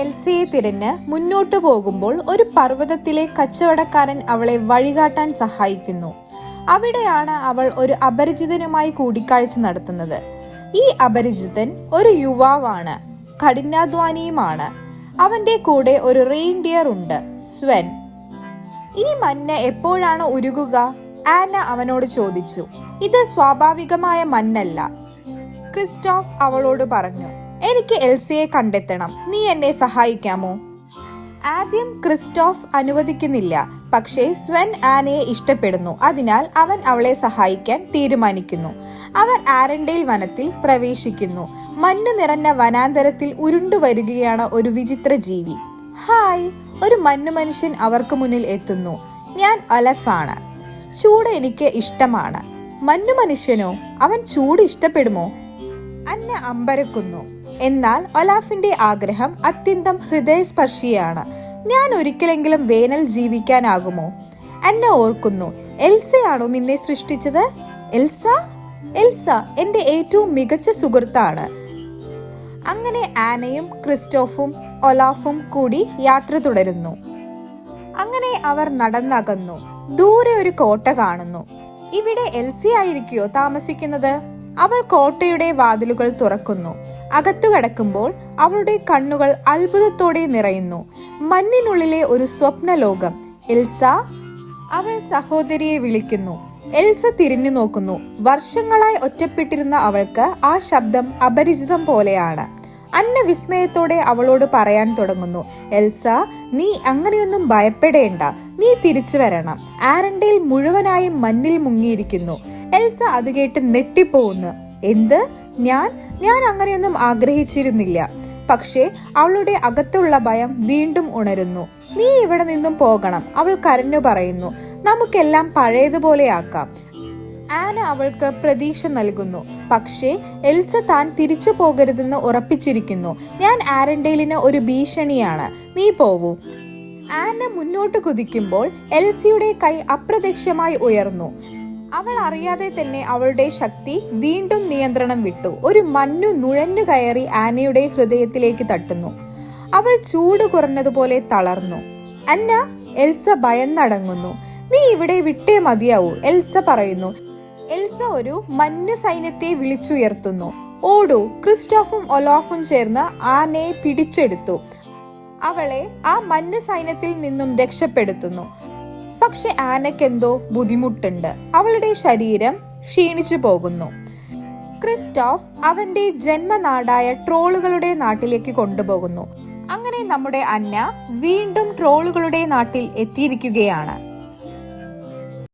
എൽസയെ തിരഞ്ഞ് മുന്നോട്ടു പോകുമ്പോൾ ഒരു പർവതത്തിലെ കച്ചവടക്കാരൻ അവളെ വഴികാട്ടാൻ സഹായിക്കുന്നു. അവിടെയാണ് അവൾ ഒരു അപരിചിതനുമായി കൂടിക്കാഴ്ച നടത്തുന്നത്. ഈ അപരിചിതൻ ഒരു യുവാവാണ് കഠിനാധ്വാനിയുമാണ്. അവന്റെ കൂടെ ഒരു റെയിൻഡിയർ ഉണ്ട് സ്വൻ ഈ മഞ്ഞ് എപ്പോഴാണ് ഉരുകുക? ആന അവനോട് ചോദിച്ചു. ഇത് സ്വാഭാവികമായ മഞ്ഞല്ല. ക്രിസ്റ്റോഫ് അവളോട് പറഞ്ഞു എനിക്ക് എൽസിയെ കണ്ടെത്തണം. നീ എന്നെ സഹായിക്കാമോ? ആദ്യം ക്രിസ്റ്റോഫ് അനുവദിക്കുന്നില്ല. പക്ഷേ സ്വൻ ആനയെ ഇഷ്ടപ്പെടുന്നു. അതിനാൽ അവൻ അവളെ സഹായിക്കാൻ തീരുമാനിക്കുന്നു. അവർ ആരണ്ടേൽ വനത്തിൽ പ്രവേശിക്കുന്നു. മഞ്ഞ് നിറഞ്ഞ വനാന്തരത്തിൽ ഉരുണ്ടു വരികയാണ് ഒരു വിചിത്ര ജീവി. ഹായ്! ഒരു മഞ്ഞു മനുഷ്യൻ അവർക്ക് മുന്നിൽ എത്തുന്നു. ഞാൻ അലഫാണ്. ചൂട് എനിക്ക് ഇഷ്ടമാണ്. മഞ്ഞു മനുഷ്യനോ? അവൻ ചൂട് ഇഷ്ടപ്പെടുമോ? അന്ന അമ്പരക്കുന്നു. എന്നാൽ ഒലാഫിന്റെ ആഗ്രഹം അത്യന്തം ഹൃദയസ്പർശിയാണ്. ഞാൻ ഒരിക്കലെങ്കിലും വേനൽ ജീവിക്കാനാകുമോ? എന്നെ ഓർക്കുന്നു എൽസയാണോ നിന്നെ സൃഷ്ടിച്ചത്? എൽസ? എൽസ എന്റെ ഏറ്റവും മികച്ച സുഹൃത്താണ്. അങ്ങനെ ആനയും ക്രിസ്റ്റോഫും ഒലാഫും കൂടി യാത്ര തുടരുന്നു. അങ്ങനെ അവർ നടന്നകന്നു. ദൂരെ ഒരു കോട്ട കാണുന്നു. ഇവിടെ എൽസി ആയിരിക്കോ താമസിക്കുന്നത്? അവൾ കോട്ടയുടെ വാതിലുകൾ തുറക്കുന്നു. അകത്തു കടക്കുമ്പോൾ അവളുടെ കണ്ണുകൾ അത്ഭുതത്തോടെ നിറയുന്നു. മഞ്ഞിനുള്ളിലെ ഒരു സ്വപ്നലോകം. എൽസ അവൾ സഹോദരിയെ വിളിക്കുന്നു. എൽസ തിരിഞ്ഞു നോക്കുന്നു. വർഷങ്ങളായി ഒറ്റപ്പെട്ടിരുന്ന അവൾക്ക് ആ ശബ്ദം അപരിചിതം പോലെയാണ്. അന്ന വിസ്മയത്തോടെ അവളോട് പറയാൻ തുടങ്ങുന്നു. എൽസ നീ അങ്ങനെയൊന്നും ഭയപ്പെടേണ്ട. നീ തിരിച്ചു വരണം. ആരണ്ടയിൽ മുഴുവനായും മഞ്ഞിൽ മുങ്ങിയിരിക്കുന്നു. എൽസ അത് കേട്ട് നെട്ടിപ്പോകുന്നു എന്ത്? ഞാൻ ഞാൻ അങ്ങനെയൊന്നും ആഗ്രഹിച്ചിരുന്നില്ല. പക്ഷേ അവളുടെ അകത്തുള്ള ഭയം വീണ്ടും ഉണരുന്നു. നീ ഇവിടെ നിന്നും പോകണം അവൾ കരഞ്ഞു പറയുന്നു. നമുക്കെല്ലാം പഴയതുപോലെയാക്കാം ആന അവൾക്ക് പ്രതീക്ഷ നൽകുന്നു. പക്ഷേ എൽസ താൻ തിരിച്ചു പോകരുതെന്ന് ഉറപ്പിച്ചിരിക്കുന്നു. ഞാൻ ആരൻഡേലിന് ഒരു ഭീഷണിയാണ്. നീ പോവൂ. ആന മുന്നോട്ട് കുതിക്കുമ്പോൾ എൽസിയുടെ കൈ അപ്രത്യക്ഷമായി ഉയർന്നു. അവൾ അറിയാതെ തന്നെ അവളുടെ ശക്തി വീണ്ടും നിയന്ത്രണം വിട്ടു. ഒരു മഞ്ഞു നുഴഞ്ഞു കയറി ആനയുടെ ഹൃദയത്തിലേക്ക് തട്ടുന്നു. അവൾ ചൂട് കുറഞ്ഞതുപോലെ തളർന്നു. അന്ന എൽസ ഭയന്നടങ്ങുന്നു. നീ ഇവിടെ വിട്ടേ മതിയാവൂ എൽസ പറയുന്നു. എൽസ ഒരു മഞ്ഞു സൈന്യത്തെ വിളിച്ചുയർത്തുന്നു. ഓടു ക്രിസ്റ്റോഫും ഒലോഫും ചേർന്ന് ആനയെ പിടിച്ചെടുത്തു. അവളെ ആ മഞ്ഞു സൈന്യത്തിൽ നിന്നും രക്ഷപ്പെടുത്തുന്നു. പക്ഷെ ആനക്കെന്തോ ബുദ്ധിമുട്ടുണ്ട്. അവളുടെ ശരീരം ക്ഷീണിച്ചു പോകുന്നു. ക്രിസ്റ്റോഫ് അവന്റെ ജന്മനാടായ ട്രോളുകളുടെ നാട്ടിലേക്ക് കൊണ്ടുപോകുന്നു. അങ്ങനെ നമ്മുടെ അന്ന വീണ്ടും ട്രോളുകളുടെ നാട്ടിൽ എത്തിയിരിക്കുകയാണ്.